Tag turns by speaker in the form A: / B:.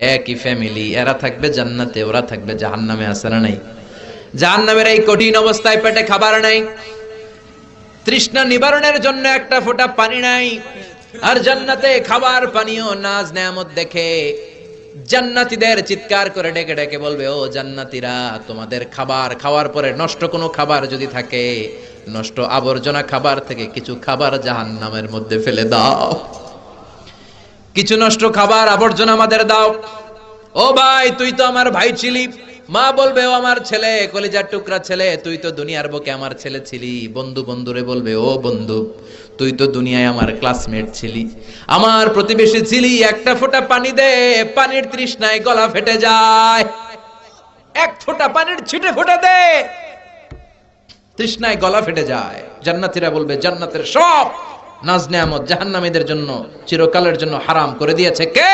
A: একই ফ্যামিলি এরা থাকবে জান্নাতে, ওরা থাকবে জাহান্নামে না নাই? জাহান্নামের এই কঠিন অবস্থায় পেটে খাবার নাই, তৃষ্ণা নিবারণের জন্য একটা ফোঁটা পানি নাই, আর জান্নাতে খাবার পানীয় নাজ নেয়ামত দেখে জান্নাতীদের চিৎকার করে ডেকে ডেকে বলবে, ও জান্নাতীরা, তোমাদের খাবার খাওয়ার পরে নষ্ট কোনো খাবার যদি থাকে, নষ্ট আবর্জনা খাবার থেকে কিছু খাবার জাহান্নামের মধ্যে ফেলে দাও। কিছু নষ্ট খাবার, আবর্জনা আমাদের দাও। ও ভাই, তুই তো আমার ভাই ছিলি। মা বলবে, ও আমার ছেলে, কলিজার টুকরা ছেলে, তুই তো দুনিয়ার বুকে আমার ছেলে ছিলি। বন্ধু বন্ধুরে বলবে, ও বন্ধু, তুই তো দুনিয়ায় আমার ক্লাসমেট ছিলি। আমার প্রতিবেশী ছিলি, একটা ফোঁটা পানি দে, পানির তৃষ্ণায় গলা ফেটে যায়। এক ফোঁটা পানির ছিটে ফোঁটা দে, তৃষ্ণায় গলা ফেটে যায়। জান্নাতীরা বলবে, জান্নাতের সব নাজ নেয়ামত জাহান্নামীদের জন্য চিরকালের জন্য হারাম করে দিয়েছে কে?